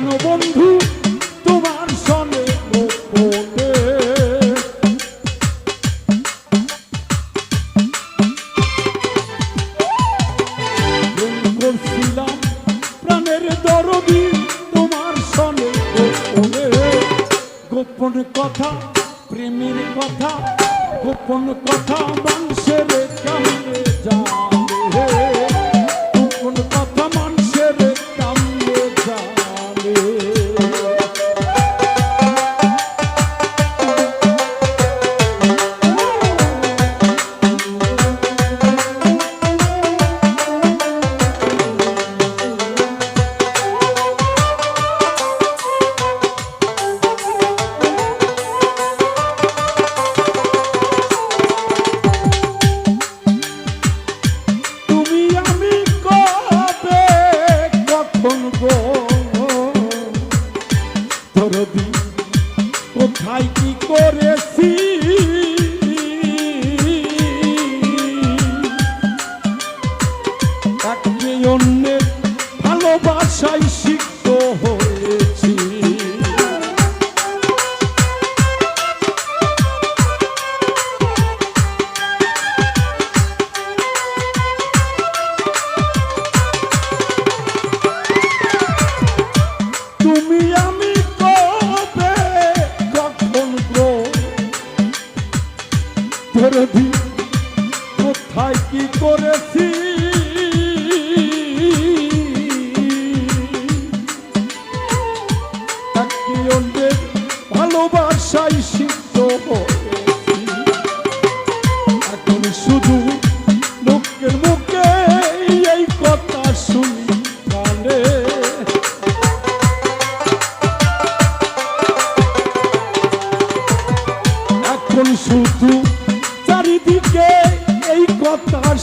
কেন বন্ধু? তোমার দরদি, তোমার সনে গোপনে। কথা, প্রেমের কথা, গোপন কথা মানুষের কামড়ে জানে একে ভালোবাসাই ভালোবাসায়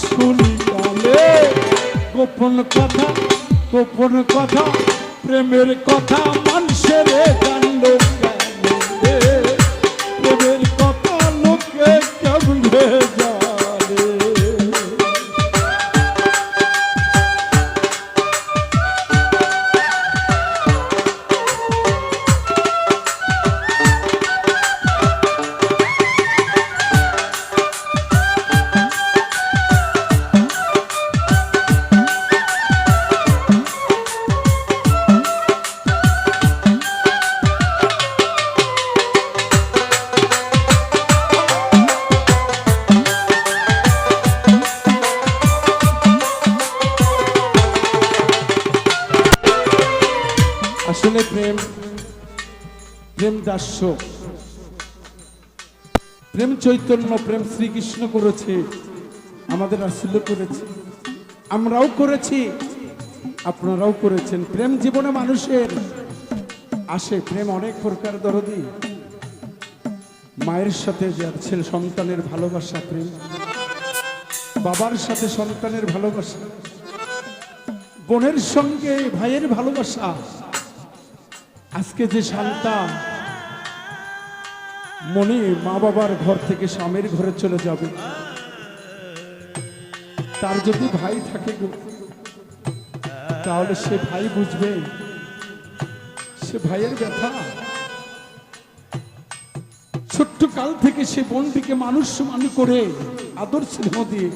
শুনি তাহলে গোপন কথা গোপন কথা প্রেমের কথা মানুষের প্রেম প্রেম চৈতন্য, প্রেম শ্রীকৃষ্ণ করেছে, আমাদের আসল করেছে। আমরাও করেছি, আপনারাও করেছেন। প্রেম জীবনে মানুষের আসে, প্রেম অনেক প্রকার দরদি। মায়ের সাথে যাচ্ছেন সন্তানের ভালোবাসা, প্রেম। বাবার সাথে সন্তানের ভালোবাসা। বোনের সঙ্গে ভাইয়ের ভালোবাসা। আজকে যে শান্তা মনে মা বাবার ঘর থেকে স্বামীর ঘরে চলে যাবে। তার যদি ভাই থাকে তাহলে সে ভাই বুঝবে। সে ভাইয়ের ব্যথা। ছোট্ট কাল থেকে সে বোনটিকে মানুষ মানুষ করে আদর স্নেহ দিয়ে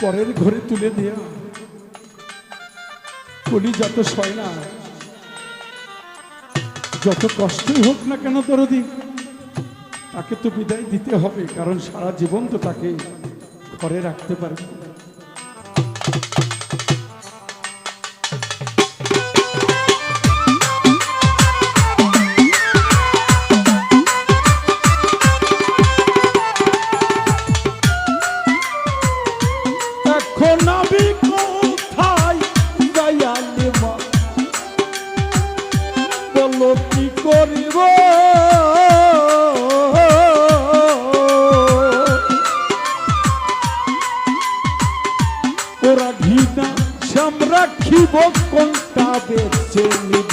পরের ঘরে তুলে দেয়া। কলি যত সয় না যত কষ্টই হোক না কেন দরদি, তাকে তো বিদায় দিতে হবে, কারণ সারা জীবন তো তাকে ঘরে রাখতে পারবে কি করিব? ওরা ঘৃণা শ্যাম রাখিব কোনটা বেছে নিব?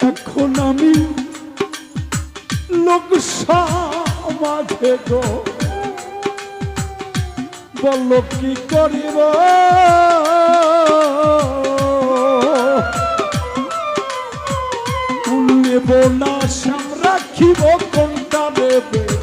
এখন আমি লোক সমাজে বল কি করিব না সাম রাখিব কোনটা নেবে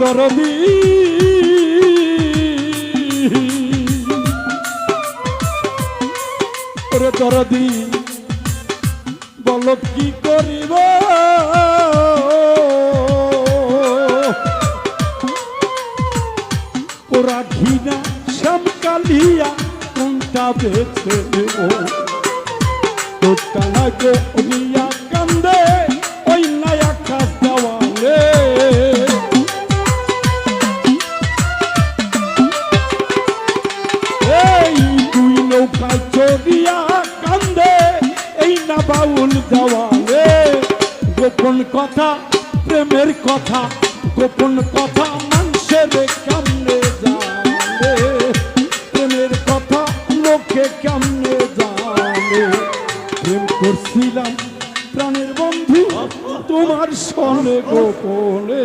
দরদি। ওরে দরদি, বল কি করিব? ওরা ঘৃণা শ্যামকালিয়া কোনটা বেছে নেব। তোরটা লাগে উনিয়া গোপন কথা, প্রেমের কথা, গোপন কথা মানুষের কামনে জানে। প্রেমের কথা লোকে কেমনে জানে। প্রেম করছিলাম প্রাণের বন্ধু তোমার সনে গোপনে।